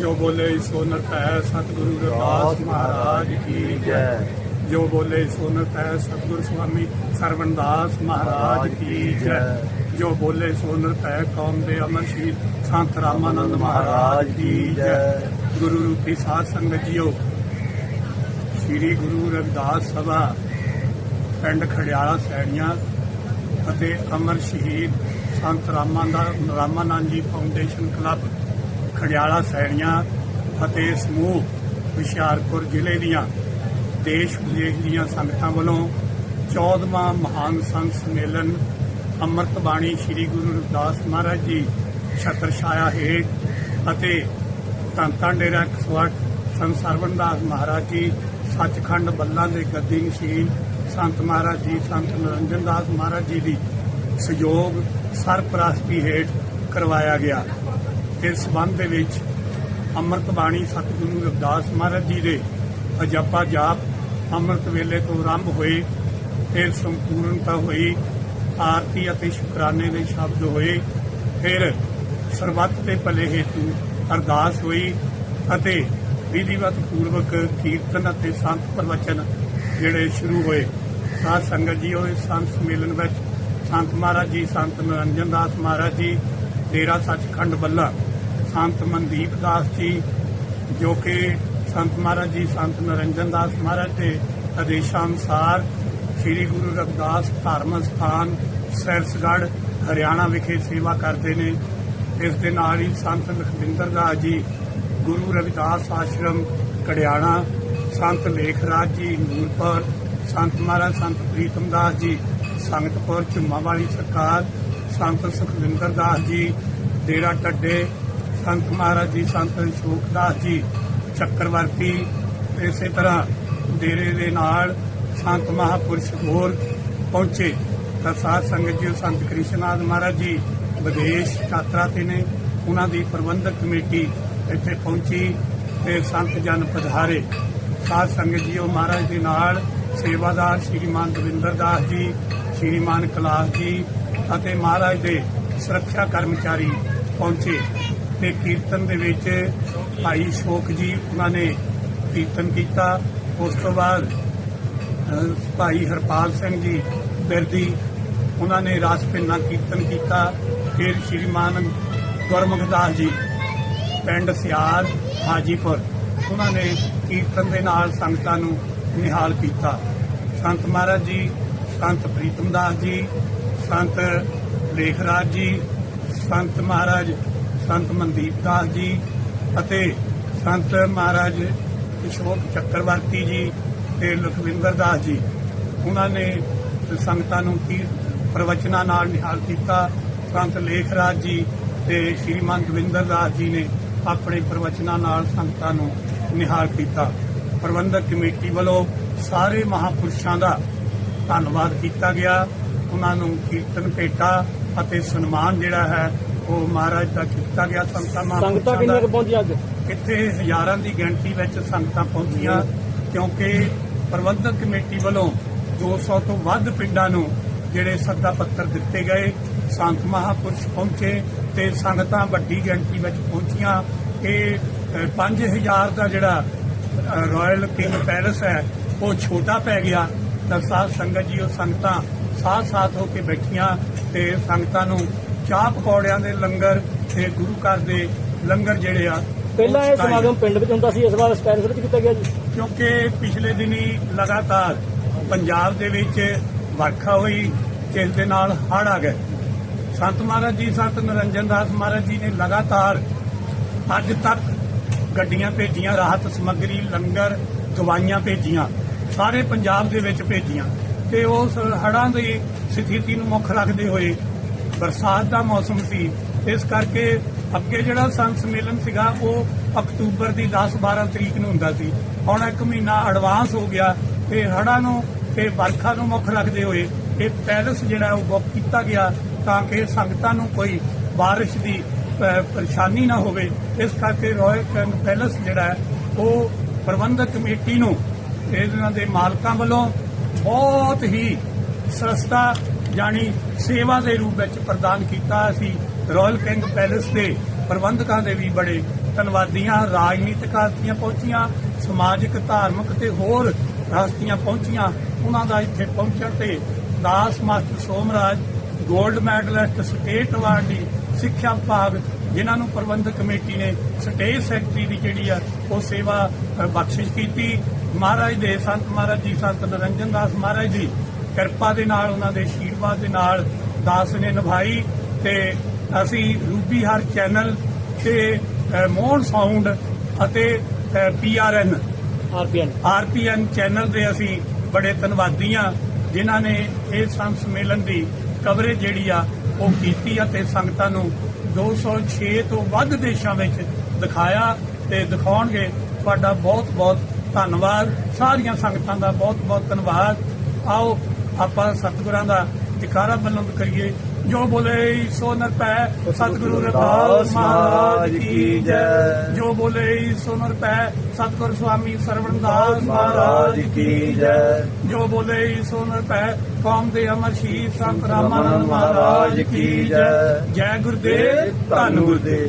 ਜੋ ਬੋਲੇ ਸੋ ਨਰਤੈ ਸਤਿਗੁਰੂ ਰਵਿਦਾਸ ਮਹਾਰਾਜ ਕੀ ਜੈ। ਜੋ ਬੋਲੇ ਸੋ ਨਰਤੈ ਸਤਿਗੁਰ ਸੁਆਮੀ ਸਰਵਨਦਾਸ ਮਹਾਰਾਜ ਕੀ ਜੈ। ਜੋ ਬੋਲੇ ਸੋ ਨਰਤੈ ਕੌਮ ਦੇ ਅਮਰ ਸ਼ਹੀਦ ਸੰਤ ਰਾਮਾਨੰਦ ਮਹਾਰਾਜ ਕੀ ਜੈ। ਗੁਰੂ ਰੂਪੀ ਸਾਧ ਸੰਗਤ ਜੀਓ, ਸ੍ਰੀ ਗੁਰੂ ਰਵਿਦਾਸ ਸਭਾ, ਪਿੰਡ ਖੜਿਆਲਾ ਸੈਣੀਆਂ ਅਤੇ ਅਮਰ ਸ਼ਹੀਦ ਸੰਤ ਰਾਮਾਨੰਦ ਰਾਮਾਨੰਦ ਜੀ ਫਾਊਂਡੇਸ਼ਨ ਕਲੱਬ ਖੜਿਆਲਾ ਸੈਣੀਆਂ ਅਤੇ ਸਮੂਹ ਹੁਸ਼ਿਆਰਪੁਰ ਜ਼ਿਲ੍ਹੇ ਦੀਆਂ ਦੇਸ਼ ਵਿਦੇਸ਼ ਦੀਆਂ ਸੰਗਤਾਂ ਵੱਲੋਂ 14ਵਾਂ ਮਹਾਨ ਸੰਤ ਸੰਮੇਲਨ ਅੰਮ੍ਰਿਤ ਬਾਣੀ ਸ੍ਰੀ ਗੁਰੂ ਰਵਿਦਾਸ ਮਹਾਰਾਜ ਜੀ ਛਤਰ ਛਾਇਆ ਹੇਠ ਅਤੇ ਧੰਨ ਧੰਨ ਡੇਰਾ 108 ਸੰਤ ਸਰਵਣਦਾਸ ਮਹਾਰਾਜ ਜੀ ਸੱਚਖੰਡ ਬੱਲਾਂ ਦੇ ਗੱਦੀ ਨਸ਼ੀਨ ਸੰਤ ਮਹਾਰਾਜ ਜੀ, ਸੰਤ ਨਿਰੰਜਨ ਦਾਸ ਮਹਾਰਾਜ ਜੀ ਦੀ ਸਹਿਯੋਗ ਸਰਪ੍ਰਸਤੀ ਹੇਠ ਕਰਵਾਇਆ ਗਿਆ। ਇਸ ਸੰਬੰਧ ਦੇ ਵਿੱਚ ਅੰਮ੍ਰਿਤ ਬਾਣੀ ਸਤਿਗੁਰੂ ਰਵਿਦਾਸ ਮਹਾਰਾਜ ਜੀ ਦੇ ਅਜੱਪਾ ਜਾਪ ਅੰਮ੍ਰਿਤ ਵੇਲੇ ਤੋਂ ਆਰੰਭ ਹੋਏ, ਫਿਰ ਸੰਪੂਰਨਤਾ ਹੋਈ, ਆਰਤੀ ਅਤੇ ਸ਼ੁਕਰਾਨੇ ਦੇ ਸ਼ਬਦ ਹੋਏ, ਫਿਰ ਸਰਬੱਤ ਦੇ ਭਲੇ ਹੇਤੂ ਅਰਦਾਸ ਹੋਈ ਅਤੇ ਵਿਧੀਵਤ ਪੂਰਵਕ ਕੀਰਤਨ ਅਤੇ ਸੰਤ ਪ੍ਰਵਚਨ ਜਿਹੜੇ ਸ਼ੁਰੂ ਹੋਏ। ਸਾਧ ਸੰਗਤ ਜੀ ਹੋਏ ਸੰਤ ਸੰਮੇਲਨ ਵਿੱਚ ਸੰਤ ਮਹਾਰਾਜ ਜੀ, ਸੰਤ ਨਰਿੰਦਰ ਦਾਸ ਮਹਾਰਾਜ ਜੀ, ਡੇਰਾ ਸੱਚਖੰਡ ਬੱਲਾ ਸੰਤ ਮਨਦੀਪ ਦਾਸ ਜੀ, ਜੋ ਕਿ ਸੰਤ ਮਹਾਰਾਜ ਜੀ, ਸੰਤ ਨਰਿੰਦਰ ਦਾਸ ਮਹਾਰਾਜ ਦੇ ਆਦੇਸ਼ਾਂ ਅਨੁਸਾਰ ਸ੍ਰੀ ਗੁਰੂ ਰਵਿਦਾਸ ਧਾਰਮਿਕ ਸਥਾਨ, ਸੈਰਸਗੜ੍ਹ, ਹਰਿਆਣਾ ਵਿਖੇ ਸੇਵਾ ਕਰਦੇ ਨੇ। ਇਸ ਦੇ ਨਾਲ ਹੀ ਸੰਤ ਲਖਵਿੰਦਰ ਦਾਸ ਜੀ, ਗੁਰੂ ਰਵਿਦਾਸ ਆਸ਼ਰਮ, ਕੜਿਆਣਾ, ਸੰਤ ਲੇਖਰਾਜ ਜੀ, ਨੂਰਪੁਰ, ਸੰਤ ਮਹਾਰਾਜ, ਸੰਤ ਪ੍ਰੀਤਮ ਦਾਸ ਜੀ, ਸੰਗਤਪੁਰ, ਝੁੰਮਾ ਵਾਲੀ ਸਰਕਾਰ, ਸੰਤ ਸੁਖਵਿੰਦਰ ਦਾਸ ਜੀ, ਡੇਰਾ ਟੱਡੇ ਸੰਤ ਮਹਾਰਾਜ ਜੀ, ਸੰਤ ਅਸ਼ੋਕ ਦਾਸ ਜੀ, ਚੱਕਰਵਰਤੀ, ਇਸੇ ਤਰ੍ਹਾਂ ਡੇਰੇ ਦੇ ਨਾਲ ਸੰਤ ਮਹਾਪੁਰਸ਼ ਹੋਰ ਪਹੁੰਚੇ। ਤਾਂ ਸਾਧ ਸੰਗਤ ਜੀ, ਸੰਤ ਕ੍ਰਿਸ਼ਨਾਥ ਮਹਾਰਾਜ ਜੀ, ਵਿਦੇਸ਼ ਯਾਤਰਾ ਤੇ ਨੇ। ਉਹਨਾਂ ਦੀ ਪ੍ਰਬੰਧਕ ਕਮੇਟੀ ਇੱਥੇ ਪਹੁੰਚੀ ਤੇ ਸੰਤ ਜਨ ਪਧਾਰੇ। ਸਾਧ ਸੰਗਤ ਜੀ, ਉਹ ਮਹਾਰਾਜ ਦੇ ਨਾਲ ਸੇਵਾਦਾਰ ਸ਼੍ਰੀਮਾਨ ਦਵਿੰਦਰ ਦਾਸ ਜੀ, ਸ਼੍ਰੀਮਾਨ ਕਲਾਸ ਜੀ ਅਤੇ ਮਹਾਰਾਜ ਦੇ ਸੁਰੱਖਿਆ ਕਰਮਚਾਰੀ ਪਹੁੰਚੇ। ਤੇ ਕੀਰਤਨ ਦੇ ਵਿੱਚ ਭਾਈ ਸ਼ੋਕ ਜੀ ਉਹਨਾਂ ਨੇ ਕੀਰਤਨ ਕੀਤਾ। ਉਸ ਤੋਂ ਬਾਅਦ ਭਾਈ ਹਰਪਾਲ ਸਿੰਘ ਜੀ ਬਿਰਦੀ ਉਹਨਾਂ ਨੇ ਰਾਸ ਪਿੰਨਾ ਕੀਰਤਨ ਕੀਤਾ। ਫਿਰ ਸ਼੍ਰੀਮਾਨ ਗੁਰਮੁਖ ਦਾਸ ਜੀ, ਪਿੰਡ ਸਿਆਰ ਹਾਜੀਪੁਰ, ਉਹਨਾਂ ਨੇ ਕੀਰਤਨ ਦੇ ਨਾਲ ਸੰਗਤਾਂ ਨੂੰ ਨਿਹਾਲ ਕੀਤਾ। ਸੰਤ ਮਹਾਰਾਜ ਜੀ, ਸੰਤ ਪ੍ਰੀਤਮ ਦਾਸ ਜੀ, ਸੰਤ ਲੇਖਰਾਜ ਜੀ, ਸੰਤ ਮਹਾਰਾਜ ਸੰਤ ਮਨਦੀਪ ਦਾਸ ਜੀ ਅਤੇ ਸੰਤ ਮਹਾਰਾਜ ਅਸ਼ੋਕ ਚੱਕਰਵਰਤੀ ਜੀ ਤੇ ਲਖਵਿੰਦਰ ਦਾਸ ਜੀ। ਉਹਨਾਂ ਨੇ ਸੰਗਤਾਂ ਨੂੰ ਕੀ ਪ੍ਰਵਚਨਾਂ ਨਾਲ ਨਿਹਾਲ ਕੀਤਾ। ਸੰਤ ਲੇਖਰਾਜ ਜੀ ਤੇ ਸ਼੍ਰੀਮਾਨ ਗਵਿੰਦਰ ਦਾਸ ਜੀ ਨੇ ਆਪਣੇ ਪ੍ਰਵਚਨਾਂ ਨਾਲ ਸੰਗਤਾਂ ਨੂੰ ਨਿਹਾਲ ਕੀਤਾ। ਪ੍ਰਬੰਧਕ ਕਮੇਟੀ ਵੱਲੋਂ ਸਾਰੇ ਮਹਾਪੁਰਸ਼ਾਂ ਦਾ ਧੰਨਵਾਦ ਕੀਤਾ ਗਿਆ। ਉਹਨਾਂ ਨੂੰ ਕੀਰਤਨ ਭੇਟਾ ਅਤੇ ਸਨਮਾਨ ਜਿਹੜਾ ਹੈ ਉਹ ਮਹਾਰਾਜ ਦਾ ਕੀਤਾ ਗਿਆ ਸੰਤਾਂ ਸੰਗਤਾਂ ਮਹਾਂਪੁਰਸ਼ਾਂ ਕਿੰਨੀਆਂ ਦਾ। ਕੁ ਪਹੁੰਚੀਆਂ ਅੱਜ? ਇੱਥੇ ਹਜ਼ਾਰਾਂ ਦੀ ਗਿਣਤੀ ਵਿੱਚ ਸੰਗਤਾਂ ਪਹੁੰਚੀਆਂ ਕਿਉਂਕਿ ਪ੍ਰਬੰਧਕ ਕਮੇਟੀ ਵੱਲੋਂ 200 ਤੋਂ ਵੱਧ ਪਿੰਡਾਂ ਨੂੰ ਜਿਹੜੇ ਸੱਦਾ ਪੱਤਰ ਦਿੱਤੇ ਗਏ ਸੰਤ ਮਹਾਪੁਰਸ਼ ਪਹੁੰਚੇ ਤੇ ਸੰਗਤਾਂ ਵੱਡੀ ਗਿਣਤੀ ਵਿੱਚ ਪਹੁੰਚੀਆਂ। ਇਹ ਅ, 5000 ਦਾ ਜਿਹੜਾ ਅ, ਰਾਇਲ ਕਿੰਗ ਪੈਲਸ ਹੈ ਉਹ ਛੋਟਾ ਪੈ ਗਿਆ। ਤਾਂ ਸਾਧ ਸੰਗਤ ਜੀ ਉਹ ਸੰਗਤਾਂ ਸਾਥ ਸਾਥ ਹੋ ਕੇ ਬੈਠੀਆਂ ਤੇ ਸੰਗਤਾਂ ਨੂੰ ਚਾਹ ਪਕੌੜਿਆਂ ਦੇ ਲੰਗਰ ਤੇ ਗੁਰੂ ਘਰ ਦੇ ਲੰਗਰ ਜਿਹੜੇ ਆ ਪਹਿਲਾਂ ਇਹ। ਸਮਾਗਮ ਪਿੰਡ ਵਿੱਚ ਹੁੰਦਾ ਸੀ ਇਸ ਵਾਰ ਸਟੈਰਸ ਵਿੱਚ ਕੀਤਾ ਗਿਆ ਜੀ? ਕਿਉਂਕਿ ਪਿਛਲੇ ਦਿਨੀ ਲਗਾਤਾਰ ਪੰਜਾਬ ਦੇ ਵਿੱਚ ਵਰਖਾ ਹੋਈ ਜਿਸ ਦੇ ਨਾਲ ਹੜ੍ਹ ਆ ਗਏ। ਸੰਤ ਮਹਾਰਾਜ ਜੀ ਸੰਤ ਨਰਿੰਦਰ ਦਾਸ ਮਹਾਰਾਜ ਜੀ ਨੇ ਲਗਾਤਾਰ ਅੱਜ ਤੱਕ ਗੱਡੀਆਂ ਭੇਜੀਆਂ ਰਾਹਤ ਸਮੱਗਰੀ ਲੰਗਰ ਦਵਾਈਆਂ ਭੇਜੀਆਂ ਸਾਰੇ ਪੰਜਾਬ ਦੇ ਵਿੱਚ ਭੇਜੀਆਂ। ਤੇ ਉਸ ਹੜ੍ਹਾਂ ਦੀ ਸਥਿਤੀ ਨੂੰ ਮੁੱਖ ਰੱਖਦੇ ਹੋਏ ਬਰਸਾਤ ਦਾ ਮੌਸਮ ਸੀ। ਇਸ ਕਰਕੇ ਅੱਗੇ ਜਿਹੜਾ ਸੰਤ ਸੰਮੇਲਨ ਸੀਗਾ, ਉਹ ਅਕਤੂਬਰ ਦੀ 10-12 ਤਰੀਕ ਨੂੰ ਹੁੰਦਾ ਸੀ। ਹੁਣ ਇੱਕ ਮਹੀਨਾ ਐਡਵਾਂਸ ਹੋ ਗਿਆ ਤੇ ਹੜ੍ਹਾਂ ਨੂੰ ਤੇ ਵਰਖਾ ਨੂੰ ਮੁੱਖ ਰੱਖਦੇ ਹੋਏ ਇਹ ਪੈਲਸ ਜਿਹੜਾ ਉਹ ਬੁੱਕ ਕੀਤਾ ਗਿਆ ਤਾਂ ਕਿ ਸੰਗਤਾਂ ਨੂੰ ਕੋਈ ਬਾਰਿਸ਼ ਦੀ ਪਰੇਸ਼ਾਨੀ ਨਾ ਹੋਵੇ। ਇਸ ਕਰਕੇ ਰੋਇਲ ਕੈਂਪ ਪੈਲਸ ਜਿਹੜਾ ਉਹ ਪ੍ਰਬੰਧਕ ਕਮੇਟੀ ਨੂੰ ਇਹਨਾਂ ਦੇ ਮਾਲਕਾਂ ਵੱਲੋਂ ਬਹੁਤ ਹੀ ਸਸਤਾ ਜਾਨੀ ਸੇਵਾ ਦੇ ਰੂਪ ਵਿੱਚ ਪ੍ਰਦਾਨ ਕੀਤਾ। ਅਸੀਂ ਰਾਇਲ ਕਿੰਗ ਪੈਲੇਸ ਦੇ ਪ੍ਰਬੰਧਕਾਂ ਦੇ ਵੀ ਬੜੇ ਧੰਨਵਾਦੀਆਂ, ਰਾਜਨੀਤਿਕ ਹਸਤੀਆਂ ਪਹੁੰਚੀਆਂ, ਸਮਾਜਿਕ, ਧਾਰਮਿਕ ਤੇ ਹੋਰ ਹਸਤੀਆਂ ਪਹੁੰਚੀਆਂ। ਉਹਨਾਂ ਦਾ ਇੱਥੇ ਪਹੁੰਚਣ ਤੇ ਦਾਸ ਮਾਸਟਰ ਸੋਮਰਾਜ 골ਡ ਮੈਡਲਿਸਟ ਸਟੇਟ ਅਵਾਰਡੀ ਸਿੱਖਿਆ ਵਿਭਾਗ, ਜਿਨ੍ਹਾਂ ਨੂੰ ਪ੍ਰਬੰਧਕ ਕਮੇਟੀ ਨੇ ਸਟੇਟ ਸੈਕਟਰੀ ਦੀ ਜਿਹੜੀ ਆ, ਉਹ ਸੇਵਾ ਬਖਸ਼ਿਸ਼ ਕੀਤੀ। ਮਹਾਰਾਜ ਦੇ ਸੰਤ ਮਹਾਰਾਜ ਜੀ, ਸੰਤ ਨਰਿੰਜਨ ਦਾਸ ਮਹਾਰਾਜ ਜੀ ਕਿਰਪਾ ਦੇ ਨਾਲ ਉਹਨਾਂ ਦੇ ਆਸ਼ੀਰਵਾਦ ਦੇ ਨਾਲ ਦਾਸ ਨੇ ਨਿਭਾਈ ਤੇ ਅਸੀਂ ਰੂਬੀ ਹਰ ਚੈਨਲ ਤੇ ਮੋਹਨ ਸਾਊਂਡ ਅਤੇ ਪੀਆਰਐਨ ਆਰਪੀਐਨ ਆਰਪੀਐਨ ਚੈਨਲ ਦੇ ਅਸੀਂ ਬੜੇ ਧੰਨਵਾਦੀ ਆ ਜਿਨ੍ਹਾਂ ਨੇ ਇਹ ਸੰਤ ਸੰਮੇਲਨ ਦੀ ਕਵਰੇਜ ਜਿਹੜੀ ਆ ਉਹ ਕੀਤੀ ਆ ਤੇ ਸੰਗਤਾਂ ਨੂੰ 206 ਤੋਂ ਵੱਧ ਦੇਸ਼ਾਂ ਵਿੱਚ ਦਿਖਾਇਆ ਤੇ ਦਿਖਾਉਣਗੇ। ਤੁਹਾਡਾ ਬਹੁਤ ਬਹੁਤ ਧੰਨਵਾਦ। ਸਾਰੀਆਂ ਸੰਗਤਾਂ ਦਾ ਬਹੁਤ ਬਹੁਤ ਧੰਨਵਾਦ। ਆਓ ਆਪਾਂ ਸਤਿਗੁਰਾਂ ਦਾ ਜਕਾਰਾ ਬੁਲੰਦ ਕਰੀਏ। ਜੋ ਬੋਲੇ ਸੋ ਨਰਪੈ ਸਤਿਗੁਰੂ ਰਵਿਦਾਸ ਮਹਾਰਾਜ ਕੀ ਜੈ। ਜੋ। ਬੋਲੇ ਸੋ ਨਰਪੈ ਸਤਿਗੁਰ ਸੁਆਮੀ ਸਰਵਣਦਾਸ ਮਹਾਰਾਜ ਕੀ ਜੈ। ਜੋ। ਬੋਲੇ ਸੋ ਨਰਪੈ ਕੌਮ ਦੇ ਅਮਰ ਸ਼ਹੀਦ ਸੰਤ ਰਾਮਾਨੰਦ ਮਹਾਰਾਜ ਕੀ ਜੈ। ਜੈ। ਗੁਰਦੇਵ ਧੰਨ ਗੁਰਦੇਵ।